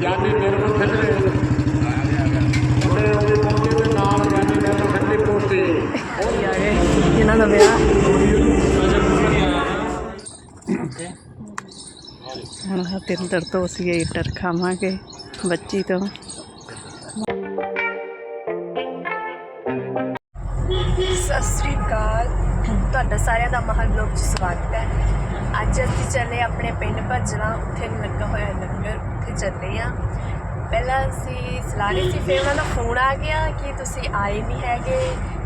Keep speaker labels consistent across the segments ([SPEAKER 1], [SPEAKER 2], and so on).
[SPEAKER 1] ਗਿਆਨੀ ਨਿਰਮਲ ਸਿੰਘ ਨੇ ਉਹਦੇ ਉਹਦੇ ਪਹੁੰਚੇ ਦੇ ਨਾਲ ਗਿਆਨੀ ਨਿਰਮਲ ਸਿੰਘ ਦੀ ਪੋਤੀ
[SPEAKER 2] ਇਹ ਆ ਗਏ ਇਹਨਾਂ ਦਾ ਵਿਆਹ ਹੁਣ ਹਤਿੰਦਰ ਤੋਂ ਅਸੀਂ ਈਟਰ ਖਾਵਾਂਗੇ ਬੱਚੀ ਤੋਂ ਸਤਿ ਸ੍ਰੀ ਅਕਾਲ ਤੁਹਾਡਾ ਸਾਰਿਆਂ ਦਾ ਮਹਾਨ ਬਲੌਗ 'ਚ ਸਵਾਗਤ ਹੈ ਅੱਜ ਅਸੀਂ ਚੱਲੇ ਆਪਣੇ ਪਿੰਡ ਭੱਜਣਾ, ਉੱਥੇ ਲੱਗਾ ਹੋਇਆ ਲੰਗਰ, ਉੱਥੇ ਚੱਲੇ ਆ ਪਹਿਲਾਂ ਅਸੀਂ ਸਲਾਹ ਲਈ ਸੀ, ਫਿਰ ਉਹਨਾਂ ਦਾ ਫੋਨ ਆ ਗਿਆ ਕਿ ਤੁਸੀਂ ਆਏ ਨਹੀਂ ਹੈਗੇ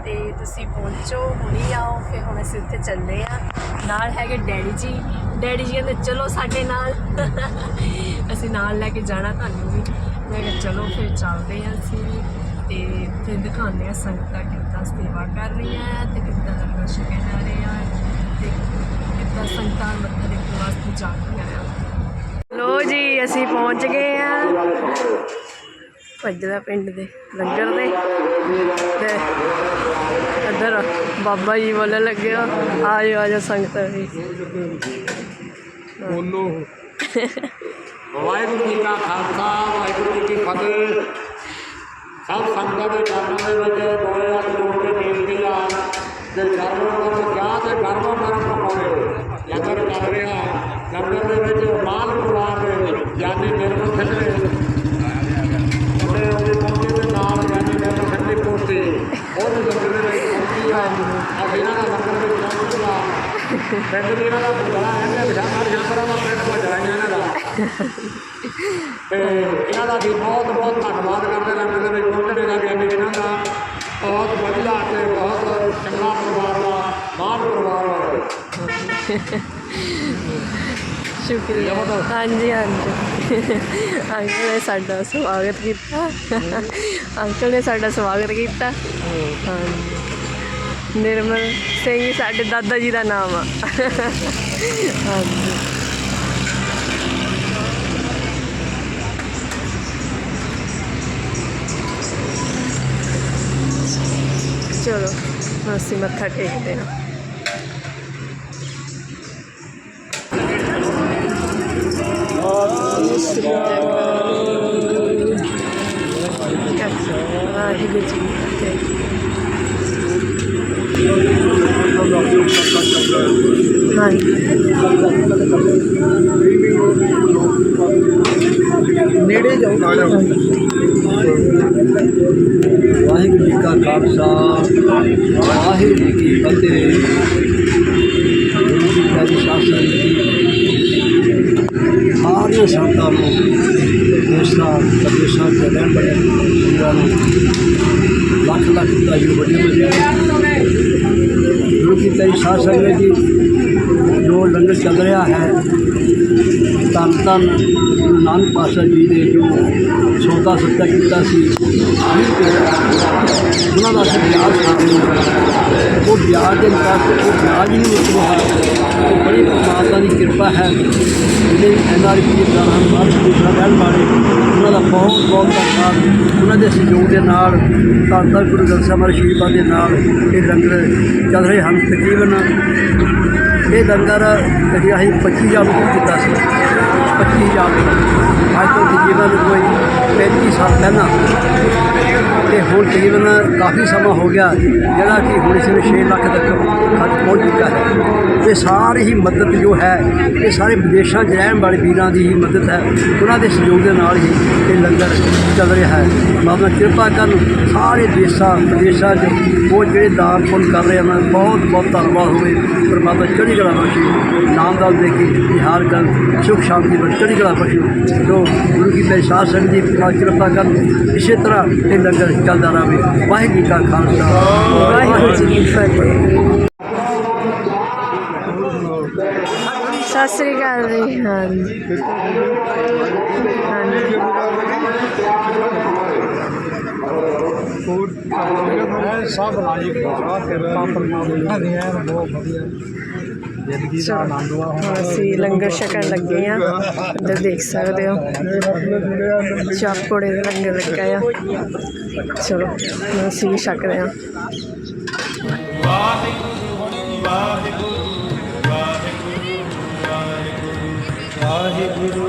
[SPEAKER 2] ਤੇ ਤੁਸੀਂ ਪਹੁੰਚੋ, ਹੁਣੀ ਆਓ, ਫਿਰ ਹੁਣ ਅਸੀਂ ਉੱਥੇ ਚੱਲੇ ਆ ਨਾਲ ਹੈਗੇ ਡੈਡੀ ਜੀ। ਡੈਡੀ ਜੀ ਕਹਿੰਦੇ, ਚਲੋ ਸਾਡੇ ਨਾਲ। ਅਸੀਂ ਨਾਲ ਲੈ ਕੇ ਜਾਣਾ ਤੁਹਾਨੂੰ ਵੀ। ਮੈਂ ਕਿਹਾ, ਚਲੋ ਫਿਰ ਚੱਲਦੇ ਆ ਅਸੀਂ ਵੀ ਤੇ ਫਿਰ ਦਿਖਾਉਂਦੇ ਆ ਸੰਗਤਾਂ ਕਿੱਦਾਂ ਸੇਵਾ ਕਰ ਰਹੀਆਂ ਆ ਤੇ ਕਿੱਦਾਂ ਲੰਗਰ ਛਕਿਆ ਜਾ ਰਿਹਾ ਹੈ ਤੇ ਕਿੱਦਾਂ ਸੰਗਤਾਂ ਮੱਥਾ ਟੇਕਣ ਵਾਸਤੇ ਜਾ ਰਹੀਆਂ ਆ ਲੋ ਜੀ ਅਸੀਂ ਪਹੁੰਚ ਗਏ ਆ ਭੱਜਦਾ ਪਿੰਡ ਦੇ ਲੰਗਰ ਦੇ। ਤੇ ਇੱਧਰ ਬਾਬਾ ਜੀ ਬੋਲਣ ਲੱਗੇ ਹੋ ਆਜੋ ਆਜੋ ਸੰਗਤ ਵੀ
[SPEAKER 1] ਬੋਲੋ। ਵਾਹਿਗੁਰੂ ਜੀ ਕਾ ਖਾਲਸਾ ਵਾਹਿਗੁਰੂ ਜੀ ਕੀ ਫਤਿਹ। ਸਭ ਸੰਗਤਾਂ ਦੇ ਚਰਨਾਂ ਦੇ ਵਿੱਚ ਦੋਏ ਹੱਥ ਜੋੜ ਕੇ ਬੇਨਤੀ ਆ ਕਿ ਕਰਮੋਂ ਕਰਮ ਕਿਆ ਤੇ ਕਰਮੋਂ ਕਰਮ ਪਕਾਵੇ ਲੰਗਰ ਚੱਲ ਰਿਹਾ ਲੰਗਰ ਦੇ ਵਿੱਚ ਮਾਲ ਪਰਿਵਾਰ ਦੇ ਗਿਆਨੀ ਨਿਰਮਲ ਸਿੰਘ ਨੇ ਉਹਦੇ ਉਹਦੇ ਪਹੁੰਚੇ ਦੇ ਨਾਲ ਗਿਆਨੀ ਨਿਰਮਲ ਸਿੰਘ ਦੀ ਪੋਤੀ ਉਹ ਵੀ ਦੇ ਵਿੱਚ ਪਹੁੰਚੀ ਆ। ਅਸੀਂ ਇਹਨਾਂ ਦਾ ਲੰਗਰ ਵਿੱਚ ਪਹੁੰਚੂਗਾ ਪਿੰਡ ਦੀ ਇਹਨਾਂ ਦਾ ਬੁਲਾ ਹੈ। ਕਿ ਜਨਪਰਾ ਦਾ ਪਿੰਡ ਭਜਰਾ ਇਹਨਾਂ ਦਾ। ਤੇ ਇਹਨਾਂ ਦਾ ਵੀ ਬਹੁਤ ਬਹੁਤ ਧੰਨਵਾਦ ਕਰਦੇ ਲੰਗਰ ਦੇ ਵਿੱਚ ਪਹੁੰਚਣੇ ਦਾ ਗਿਆਨੀ ਇਹਨਾਂ ਦਾ। ਬਹੁਤ ਵਧੀਆ ਤੇ ਬਹੁਤ ਚੰਗਾ ਪਰਿਵਾਰ ਦਾ ਮਾਨ ਪਰਿਵਾਰ ਹੈ
[SPEAKER 2] ਸ਼ੁਕਰੀਆ। ਹਾਂਜੀ ਹਾਂਜੀ। ਅੰਕਲ ਨੇ ਸਾਡਾ ਸਵਾਗਤ ਕੀਤਾ। ਅੰਕਲ ਨੇ ਸਾਡਾ ਸਵਾਗਤ ਕੀਤਾ। ਹਾਂਜੀ। ਨਿਰਮਲ ਸਿੰਘ ਸਾਡੇ ਦਾਦਾ ਜੀ ਦਾ ਨਾਮ ਆ। ਹਾਂਜੀ। ਚਲੋ ਅਸੀਂ ਮੱਥਾ ਟੇਕਦੇ ਹਾਂ। ਵਾਹਿਗੁਰੂ ਜੀ ਕੀ ਫਤਿਹ ਹਾਂਜੀ
[SPEAKER 3] ਨੇੜੇ ਜਾਓ ਵਾਹਿਗੁਰੂ ਜੀ ਕਾ ਖਾਲਸਾ ਵਾਹਿਗੁਰੂ ਜੀ ਕੀ ਫਤਿਹ ਗੁਰੂ ਜੀ ਦਾ ਸ਼ਾਸਨ ਸਾਰੀਆਂ ਸੰਤਾਂ ਨੂੰ ਦੇਸ਼ਾਂ ਪ੍ਰਦੇਸ਼ਾਂ ਚ ਰਹਿਣ ਵਾਲੇ ਵੀਰਾਂ ਨੂੰ ਲੱਖ ਲੱਖ ਦਾ ਯੂ ਬੜੀ ਬੜੀ ਗੁਰੂ ਕੀ ਤੇਰੀ ਸ਼ਾਸਨ ਵਿੱਚ ਜੀ ਜੋ ਲੰਗਰ ਚੱਲ ਰਿਹਾ ਹੈ ਧੰਨ ਧੰਨ ਗੁਰੂ ਨਾਨਕ ਪਾਤਸ਼ਾਹ ਜੀ ਨੇ ਜੋ ਸੌਦਾ ਸੱਤਾ ਕੀਤਾ ਸੀ ਉਹਨਾਂ ਦਾ ਅਸੀਂ ਵਿਆਜ ਕਰਦੇ ਹਾਂ ਵਿਆਜ ਦੇ ਮੁਕਾਬਲੇ ਉਹ ਵਿਆਜ ਹੀ ਨਹੀਂ ਮੁੱਕ ਰਿਹਾ ਉਹ ਬੜੀ ਪਰਮਾਤਮਾ ਦੀ ਕਿਰਪਾ ਹੈ। ਜਿਹੜੇ ਐਨ ਆਰ ਪੀ ਦਾ ਨਾਮ ਬਾਹਰ ਦੂਸਰਾ ਰਹਿਣ ਵਾਲੇ, ਉਹਨਾਂ ਦਾ ਬਹੁਤ ਬਹੁਤ ਧੰਨਵਾਦ। ਉਹਨਾਂ ਦੇ ਸਹਿਯੋਗ ਦੇ ਨਾਲ, ਧੰਨ ਧੰਨ ਗੁਰੂ ਗ੍ਰੰਥ ਸਾਹਿਬ ਮਹਾਰਾਜ ਦੇ ਨਾਲ ਇਹ ਲੰਗਰ ਚੱਲ ਰਹੇ ਹਨ। ਤਕਰੀਬਨ ਇਹ ਲੰਗਰ ਜਿਹੜੀ ਅਸੀਂ 25000 ਨੂੰ ਕੀਤਾ ਸੀ। 25000 ਅੱਜ ਤੋਂ ਤਕਰੀਬਨ ਕੋਈ 35 ਸਾਲ ਪਹਿਲਾਂ। ਤੇ ਹੁਣ ਤਕਰੀਬਨ ਕਾਫੀ ਸਮਾਂ ਹੋ ਗਿਆ, ਜਿਹੜਾ ਕਿ ਹੁਣ ਇਸ ਵੇਲੇ 6 ਲੱਖ ਤੱਕ ਖਰਚ ਪਹੁੰਚ ਚੁੱਕਾ ਹੈ। ਇਹ ਸਾਰੀ ਹੀ ਮਦਦ ਜੋ ਹੈ, ਇਹ ਸਾਰੇ ਵਿਦੇਸ਼ਾਂ 'ਚ ਰਹਿਣ ਵਾਲੇ ਵੀਰਾਂ ਦੀ ਹੀ ਮਦਦ ਹੈ। ਉਹਨਾਂ ਦੇ ਸਹਿਯੋਗ ਦੇ ਨਾਲ ਹੀ ਇਹ ਲੰਗਰ ਚੱਲ ਰਿਹਾ ਹੈ। ਮਾਤਾ ਕਿਰਪਾ ਕਰਨ, ਸਾਰੇ ਦੇਸ਼ਾਂ, ਵਿਦੇਸ਼ਾਂ 'ਚ ਉਹ ਜਿਹੜੇ ਦਾਨ ਪੁੰਨ ਕਰ ਰਹੇ ਹਨ, ਬਹੁਤ ਬਹੁਤ ਧੰਨਵਾਦ ਹੋਵੇ। ਪਰਮਾਤਮਾ ਚੜ੍ਹਦੀ ਕਲਾ ਬਖਸ਼ੇ ਨਾਮ ਦਾ ਦੇ ਕੇ ਨਿਹਾਲ ਕਰਨ ਸੁਖ ਸ਼ਾਂਤੀ ਚੜ੍ਹਦੀ ਕਲਾ ਬਖਸ਼ੇ ਜੋ ਗੁਰੂ ਕੀ ਪਹਿਚਾਨ ਸਿੰਘ ਦੀ ਕਿਰਪਾ ਕਰਨ ਇਸੇ ਤਰ੍ਹਾਂ ਇਹ ਲੰਗਰ ਚੱਲਦਾ ਰਹੇ। ਵਾਹਿਗੁਰੂ ਕਾ ਖਾਲਸਾ।
[SPEAKER 2] ਵਾਹਿਗੁਰੂ ਜੀ ਕੀ ਫਤਿਹ। ਸਤਿ ਸ੍ਰੀ ਅਕਾਲ ਜੀ। ਹਾਂਜੀ। ਹਾਂਜੀ
[SPEAKER 3] ਸਭ ਰਾਜੀ ਖੁਸ਼ਵਾ ਕਿਰਪਾ ਪਰਮਾਤਮਾ ਦੀ ਹੈ ਬਹੁਤ ਵਧੀਆ। ਜ਼ਿੰਦਗੀ ਦਾ ਆਨੰਦ ਵਾ।
[SPEAKER 2] ਹੁਣ ਅਸੀਂ ਲੰਗਰ ਛਕਣ ਲੱਗੇ ਆ ਇੱਧਰ ਦੇਖ ਸਕਦੇ ਹੋ। ਚਾਪੋੜੇ ਦਾ ਲੰਗਰ ਲੱਗਾ ਆ। ਚਲੋ ਅਸੀਂ ਵੀ ਛਕਦੇ ਆ
[SPEAKER 3] ਵਾਹਿਗੁਰੂ ਵਾਹਿਗੁਰੂ ਵਾਹਿਗੁਰੂ।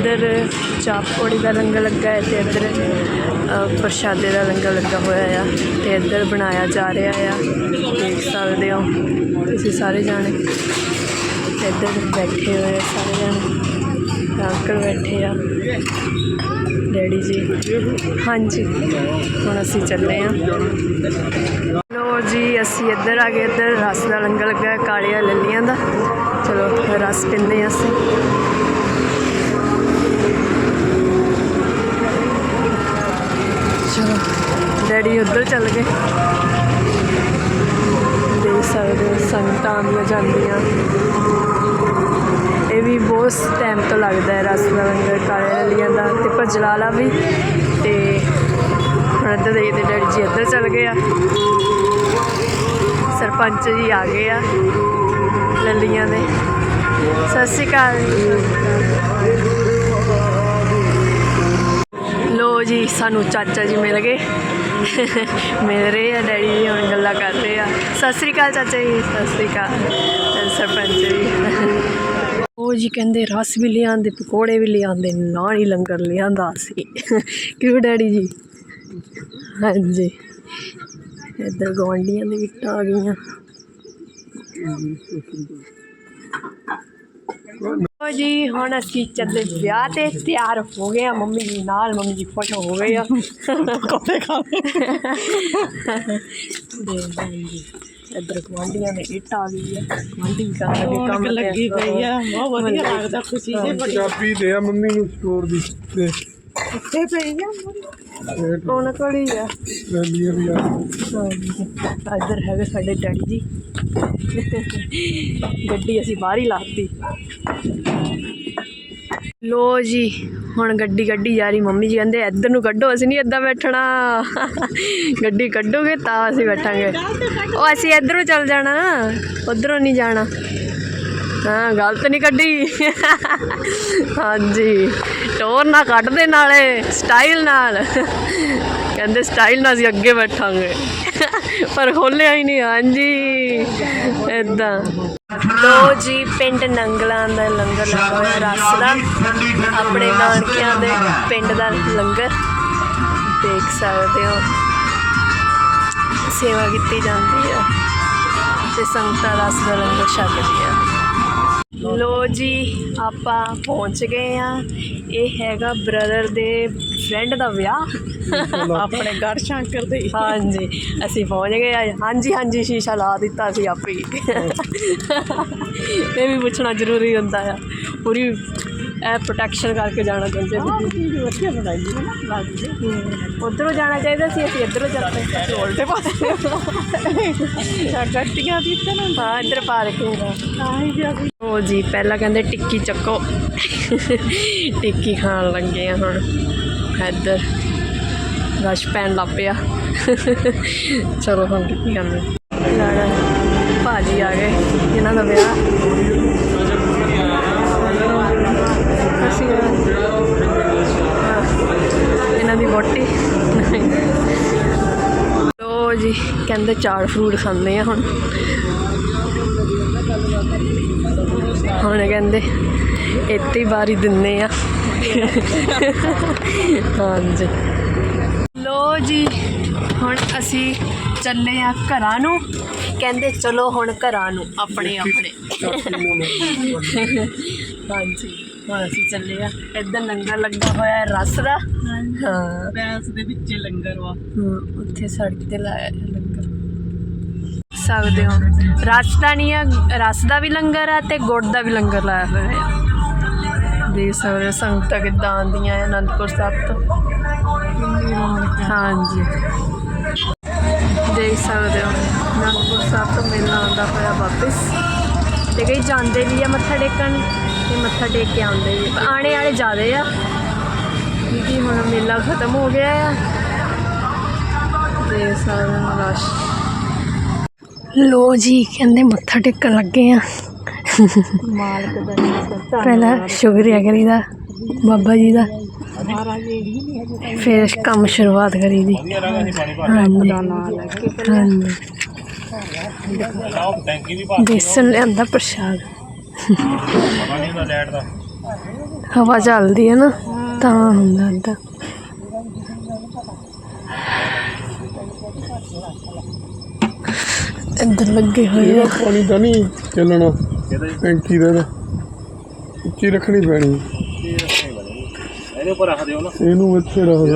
[SPEAKER 2] ਇੱਧਰ ਚਾਹ ਪਕੌੜੀ ਦਾ ਲੰਗਰ ਲੱਗਾ ਹੈ ਤੇ ਇੱਧਰ ਪ੍ਰਸ਼ਾਦੇ ਦਾ ਲੰਗਰ ਲੱਗਾ ਹੋਇਆ ਆ ਤੇ ਇੱਧਰ ਬਣਾਇਆ ਜਾ ਰਿਹਾ ਆ। ਦੇਖ ਸਕਦੇ ਹੋ ਤੁਸੀਂ ਸਾਰੇ ਜਾਣੇ। ਇੱਧਰ ਬੈਠੇ ਹੋਏ ਸਾਰੇ ਜਾਣੇ। ਅੰਕਲ ਬੈਠੇ ਆ। ਡੈਡੀ ਜੀ। ਹਾਂਜੀ, ਹੁਣ ਅਸੀਂ ਚੱਲੇ ਆ। ਲੋ ਜੀ, ਅਸੀਂ ਇੱਧਰ ਆ ਗਏ। ਇੱਧਰ ਰਸ ਦਾ ਲੰਗਰ ਲੱਗਾ ਹੈ, ਕਾਲੀਆਂ, ਲੱਲੀਆਂ ਦਾ। ਚਲੋ, ਰਸ ਪੀਂਦੇ ਹਾਂ ਅਸੀਂ ਚਲੋ ਡੈਡੀ ਉੱਧਰ ਚੱਲ ਗਏ। ਦੇਖ ਸਕਦੇ ਸੰਗਤਾਂ ਆਉਂਦੀਆਂ ਜਾਂਦੀਆਂ। ਇਹ ਵੀ ਬਹੁਤ ਟਾਈਮ ਤੋਂ ਲੱਗਦਾ ਹੈ ਰਸ ਦਾ ਲੰਗਰ, ਕਾਲੇ ਲਲੀਆਂ ਦਾ ਤੇ ਭਜਲਾਲਾ ਵੀ। ਤੇ ਹੁਣ ਇੱਧਰ ਦੇਖਦੇ ਡੈਡੀ ਜੀ ਇੱਧਰ ਚੱਲ ਗਏ ਆ। ਸਰਪੰਚ ਜੀ ਆ ਗਏ ਆ ਲਲੀਆਂ ਦੇ। ਸਤਿ ਸ਼੍ਰੀ ਅਕਾਲ ਲੋ ਜੀ, ਸਾਨੂੰ ਚਾਚਾ ਜੀ ਮਿਲ ਗਏ। ਮਿਲ ਰਹੇ ਆ, ਡੈਡੀ ਜੀ ਹੁਣ ਗੱਲਾਂ ਕਰ ਰਹੇ ਆ। ਸਤਿ ਸ਼੍ਰੀ ਅਕਾਲ ਚਾਚਾ ਜੀ, ਸਤਿ ਸ਼੍ਰੀ ਅਕਾਲ। ਸਰਪੰਚ ਜੀ। ਉਹ ਜੀ ਕਹਿੰਦੇ, ਰਸ ਵੀ ਲਿਆਂਦੇ, ਪਕੌੜੇ ਵੀ ਲਿਆਂਦੇ, ਨਾਲ ਹੀ ਲੰਗਰ ਲਿਆਂਦਾ ਸੀ। ਕਿਉਂ ਡੈਡੀ ਜੀ? ਹਾਂਜੀ। ਇੱਧਰ ਗਵਾਂਡੀਆਂ ਦੇ ਇੱਟਾਂ ਆ ਗਈਆਂ। ਲਓ ਜੀ ਹੁਣ ਅਸੀਂ ਚੱਲੇ ਵਿਆਹ ਤੇ ਤਿਆਰ ਹੋ ਗਏ ਆ। ਮੰਮੀ ਜੀ ਨਾਲ ਮੰਮੀ ਜੀ ਖੁਸ਼ ਹੋ ਗਏ ਆ। ਕੋਲੇ ਖਾ ਇੱਧਰ ਗਵਾਂਡੀਆਂ ਦੇ ਇੱਟ ਆ ਗਈ ਆ। ਗਵਾਂਡੀ ਵੀ ਕਰਨ ਲੱਗੇ ਕੰਮ ਤੇ।
[SPEAKER 4] ਲੱਗੀ ਪਈ ਆ। ਬਹੁਤ ਵਧੀਆ ਲੱਗਦਾ ਖੁਸ਼ੀ ਦੇ ਬੜੀ।
[SPEAKER 3] ਚਾਬੀ ਦੇ ਆ ਮੰਮੀ ਨੂੰ ਸਟੋਰ ਦੀ। ਦੇ
[SPEAKER 4] ਕਿੱਥੇ ਪਈ ਆ
[SPEAKER 2] ਕੌਣ ਕੋਲੀ ਆ।
[SPEAKER 3] ਲੈ ਲਿਆ ਵੀ ਆ।
[SPEAKER 2] ਇੱਧਰ ਹੈਗੇ ਸਾਡੇ ਡੈਡੀ ਜੀ। ਗੱਡੀ ਅਸੀਂ ਬਾਹਰ ਹੀ ਲਾਤੀ। ਲੋ ਜੀ, ਹੁਣ ਗੱਡੀ ਕੱਢੀ ਜਾ ਰਹੀ ਮੰਮੀ ਜੀ, ਕਹਿੰਦੇ ਇੱਧਰ ਨੂੰ ਕੱਢੋ, ਅਸੀਂ ਨਹੀਂ ਇੱਦਾਂ ਬੈਠਣਾ। ਗੱਡੀ ਕੱਢੋਗੇ ਤਾਂ ਅਸੀਂ ਬੈਠਾਂਗੇ। ਉਹ ਅਸੀਂ ਇੱਧਰੋਂ ਚੱਲ ਜਾਣਾ, ਉਧਰੋਂ ਨਹੀਂ ਜਾਣਾ। ਹਾਂ, ਗਲਤ ਨਹੀਂ ਕੱਢੀ। ਹਾਂਜੀ, ਟੋਰ ਨਾ ਕੱਢਦੇ ਨਾਲੇ, ਸਟਾਈਲ ਨਾਲ। ਕਹਿੰਦੇ ਸਟਾਈਲ ਨਾਲ ਅਸੀਂ ਅੱਗੇ ਬੈਠਾਂਗੇ। ਪਰ ਖੋਲਿਆ ਹੀ ਨਹੀਂ, ਹਾਂਜੀ। ਇਦਾਂ ਲੋ ਜੀ, ਪਿੰਡ ਨੰਗਲਾਂ ਦਾ ਲੰਗਰ ਲੱਗਾ ਹੋਇਆ, ਰਸ ਦਾ। ਆਪਣੇ ਨਾਨਕਿਆਂ ਦੇ ਪਿੰਡ ਦਾ ਲੰਗਰ। ਦੇਖ ਸਕਦੇ ਹੋ। ਸੇਵਾ ਕੀਤੀ ਜਾਂਦੀ ਆ। ਤੇ ਸੰਗਤਾਂ ਰਸ ਦਾ ਲੰਗਰ ਛਕਦੀਆਂ ਲੋ ਜੀ, ਆਪਾਂ ਪਹੁੰਚ ਗਏ ਆ ਇਹ ਹੈਗਾ ਬ੍ਰਦਰ ਦੇ ਫਰੈਂਡ ਦਾ ਵਿਆਹ।
[SPEAKER 4] ਆਪਣੇ ਗੜ ਸ਼ੰਕਰ ਦੇ
[SPEAKER 2] ਹਾਂਜੀ ਅਸੀਂ ਪਹੁੰਚ ਗਏ ਆ। ਹਾਂਜੀ ਹਾਂਜੀ ਸ਼ੀਸ਼ਾ ਲਾ ਦਿੱਤਾ ਸੀ ਆਪੇ ਹੀ। ਇਹ ਵੀ ਪੁੱਛਣਾ ਜ਼ਰੂਰੀ ਹੁੰਦਾ ਆ। ਪੂਰੀ ਇਹ ਪ੍ਰੋਟੈਕਸ਼ਨ ਕਰਕੇ ਜਾਣਾ ਚਾਹੁੰਦੇ ਸੀ ਉਧਰੋਂ ਜਾਣਾ ਚਾਹੀਦਾ ਸੀ ਅਸੀਂ ਇੱਧਰੋਂ ਚੱਲਦੇ ਅਸੀਂ ਉਲਟੇ ਪਾਸੇ
[SPEAKER 4] ਗੱਟੀਆਂ ਦੀ ਤੇ ਨਾ।
[SPEAKER 2] ਹਾਂ ਇੱਧਰ ਪਾਰਕਿੰਗ ਆ।
[SPEAKER 4] ਸੀ
[SPEAKER 2] ਉਹ ਜੀ ਪਹਿਲਾਂ ਕਹਿੰਦੇ ਟਿੱਕੀ ਚੱਕੋ। ਟਿੱਕੀ ਖਾਣ ਲੱਗੇ ਆ ਹੁਣ। ਇੱਧਰ ਰਸ਼ ਪੈਣ ਲੱਗ ਪਿਆ। ਚਲੋ ਹੁਣ ਟਿੱਕੀ ਖਾਂਦੇ ਲੜਾ ਭਾਜੀ ਆ ਗਏ ਇਹਨਾਂ ਦਾ ਵਿਆਹ। ਅਸੀਂ ਇਹਨਾਂ ਦੀ ਵੋਟੀ ਲੋ ਜੀ, ਕਹਿੰਦੇ ਚਾਰ ਫਰੂਟ ਖਾਂਦੇ ਆ ਹੁਣ। ਹੁਣ ਕਹਿੰਦੇ, ਇੱਥੇ ਹੀ ਬਾਰੀ ਦਿੰਨੇ ਆ। ਹਾਂਜੀ। ਲੋ ਜੀ ਹੁਣ ਅਸੀਂ ਚੱਲੇ ਆ ਘਰਾਂ ਨੂੰ। ਕਹਿੰਦੇ ਚਲੋ ਹੁਣ ਘਰਾਂ ਨੂੰ ਆਪਣੇ ਆਪਣੇ। ਹਾਂਜੀ ਹੁਣ ਅਸੀਂ ਚੱਲੇ ਆ ਇੱਧਰ ਲੰਗਰ ਲੱਗਾ ਹੋਇਆ ਹੈ ਰਸ ਦਾ। ਹਾਂ।
[SPEAKER 4] ਬੈਂਸ ਦੇ ਵਿੱਚ ਲੰਗਰ ਵਾ।
[SPEAKER 2] ਉੱਥੇ ਸੜਕ ਤੇ ਲਾਇਆ ਲੰਗਰ। ਸਕਦੇ ਹੋ। ਰਸ ਦਾ ਨਹੀਂ ਆ ਰਸ ਦਾ ਵੀ ਲੰਗਰ ਆ ਤੇ ਗੁੜ ਦਾ ਵੀ ਲੰਗਰ ਲਾਇਆ ਹੋਇਆ ਹੈ। ਦੇਖ ਸਕਦੇ ਹੋ ਸੰਗਤਾਂ ਕਿੱਦਾਂ ਆਉਂਦੀਆਂ ਹੈ ਅਨੰਦਪੁਰ ਸਾਹਿਬ ਤੋਂ? ਹਾਂਜੀ। ਦੇਖ ਸਕਦੇ ਹੋ, ਅਨੰਦਪੁਰ ਸਾਹਿਬ ਤੋਂ ਮੇਲਾ ਆਉਂਦਾ ਹੋਇਆ ਵਾਪਸ। ਤੇ ਕਈ ਜਾਂਦੇ ਵੀ ਆ ਮੱਥਾ ਟੇਕਣ, ਤੇ ਮੱਥਾ ਟੇਕ ਕੇ ਆਉਂਦੇ ਵੀ ਆਣੇ ਵਾਲੇ ਜ਼ਿਆਦੇ ਆ। ਕਿਉਂਕਿ ਹੁਣ ਮੇਲਾ ਖਤਮ ਹੋ ਗਿਆ ਆ। ਤੇ ਸਾਰਾ ਰਸ਼। ਲੋ ਜੀ, ਕਹਿੰਦੇ ਮੱਥਾ ਟੇਕਣ ਲੱਗੇ ਆ।
[SPEAKER 4] ਮਾਲਕ ਦਾ
[SPEAKER 2] ਪਹਿਲਾਂ ਸ਼ੁਕਰੀਆ ਕਰੀਦਾ ਬਾਬਾ ਜੀ ਦਾ। ਫਿਰ ਕੰਮ ਸ਼ੁਰੂਆਤ ਕਰੀਦੀ ਹਾਂਜੀ। ਹਾਂਜੀ। ਬੇਸਨ ਲਿਆਂਦਾ ਪ੍ਰਸ਼ਾਦ। ਹਵਾ ਚੱਲਦੀ ਹੈ ਨਾ ਤਾਂ ਹੁੰਦਾ ਏਦਾਂ ਇੱਧਰ ਲੱਗੇ ਹੋਏ
[SPEAKER 5] ਪਾਣੀ ਤਾਂ ਨਹੀਂ ਚੱਲਣਾ। ਟੈਂਕੀ ਦਾ ਇਹਦਾ। ਉੱਚੀ ਰੱਖਣੀ ਪੈਣੀ।
[SPEAKER 6] ਇਹਦੇ ਉੱਪਰ ਰੱਖ ਦਿਓ ਨਾ।
[SPEAKER 5] ਇਹਨੂੰ ਇੱਥੇ ਰੱਖ ਦੇ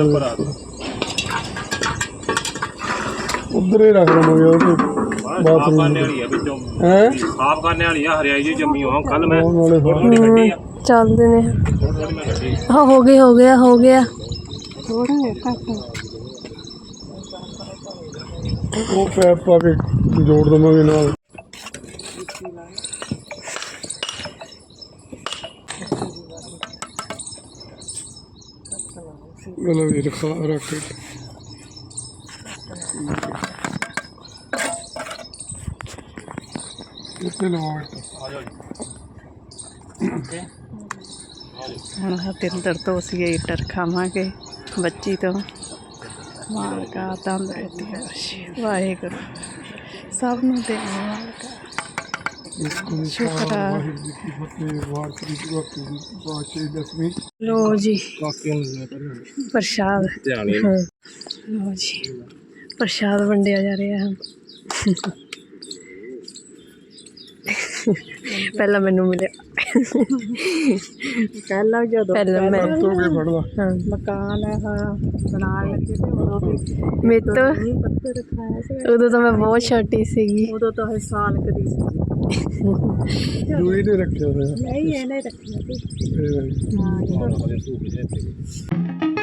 [SPEAKER 5] ਉਧਰ ਹੀ ਰੱਖ ਲਵਾਂਗੇ ਉਹ ਤੇ
[SPEAKER 6] ਸਾਫ਼
[SPEAKER 5] ਬਾਥਰੂਮ
[SPEAKER 6] ਕਰਨੇ ਵਾਲੀ ਆ ਵਿੱਚੋਂ।
[SPEAKER 5] ਹੈ?
[SPEAKER 6] ਸਾਫ਼ ਕਰਨੇ ਵਾਲੀ ਆ ਹਰਿਆਈ ਜੀ ਜੰਮੀ ਉਹ ਕੱਲ ਮੈਂ
[SPEAKER 5] ਆਉਣ ਵਾਲੇ
[SPEAKER 6] ਥੋੜੀ ਥੋੜੀ ਕੱਢੀ ਆ।
[SPEAKER 2] ਚੱਲਦੇ ਨੇ।
[SPEAKER 6] ਥੋੜੀ ਥੋੜੀ ਮੈਂ ਕੱਢੀ
[SPEAKER 2] ਹਾਂ ਹੋ ਗਿਆ ਹੋ ਗਿਆ ਹੋ ਗਿਆ।
[SPEAKER 5] ਉਹ ਪੈਪ ਪਾ ਕੇ ਜੋੜ ਦਵਾਂਗੇ ਨਾਲ। ਗਲਾ ਵੀ ਰਖਾ ਰੱਖ ਕੇ ਇੱਥੇ ਲਵਾਉਣਾ
[SPEAKER 4] ਹੁਣ ਹਤਿੰਦਰ ਤੋਂ ਅਸੀਂ ਈਟਰ ਖਾਵਾਂਗੇ, ਬੱਚੀ ਤੋਂ। ਮਾਲਕਾ ਤੰਦਰੁਸਤੀ ਬਖਸ਼ੇ ਵਾਹਿਗੁਰੂ। ਸਭ ਨੂੰ ਦੇ ਮਾਲਕਾ ਸ਼ੁਕਰ ਆ।
[SPEAKER 5] ਵਾਹਿਗੁਰੂ ਜੀ ਕੀ ਫਤਿਹ ਵਾਹਿਗੁਰੂ ਜੀ ਕੀ ਫਤਿਹ ਬਾਸ਼ੇ ਦਸਵੀਂ
[SPEAKER 2] ਲੋ ਜੀ।
[SPEAKER 6] ਕਾਕੇ ਨੂੰ ਕਰੀ
[SPEAKER 2] ਪ੍ਰਸ਼ਾਦ।
[SPEAKER 6] ਧਿਆਨ ਹੀ।
[SPEAKER 2] ਹਾਂ ਲੋ ਜੀ। ਪ੍ਰਸ਼ਾਦ ਵੰਡਿਆ ਜਾ ਰਿਹਾ। ਹੈ ਪਹਿਲਾਂ ਮੈਨੂੰ ਮਿਲਿਆ।
[SPEAKER 4] ਪਹਿਲਾਂ ਜਦੋਂ
[SPEAKER 2] ਪਹਿਲਾਂ ਮੈਂ
[SPEAKER 5] ਤੋਂ ਕੇ ਫੜ ਲਾ
[SPEAKER 2] ਹਾਂ।
[SPEAKER 4] ਮਕਾਨ ਹੈ ਹਾਂ ਬਣਾਉਣ ਲੱਗੇ ਤੇ ਉਦੋਂ ਵੀ।
[SPEAKER 2] ਮੇਰੇ ਤੋਂ
[SPEAKER 4] ਨਹੀਂ ਪੱਥਰ ਰਖਾਇਆ ਸੀ
[SPEAKER 2] ਉਦੋਂ ਤਾਂ ਮੈਂ ਬਹੁਤ ਛੋਟੀ ਸੀਗੀ।
[SPEAKER 4] ਉਦੋਂ ਤਾਂ ਇਹ ਸਾਲ ਕਦੀ ਸੀ।
[SPEAKER 5] ਦੂਈ ਨੇ ਰੱਖਿਆ ਹੋਇਆ।
[SPEAKER 4] ਨਹੀਂ ਇਹਨੇ ਰੱਖਿਆ ਸੀ। ਹਾਂ
[SPEAKER 6] ਤੇ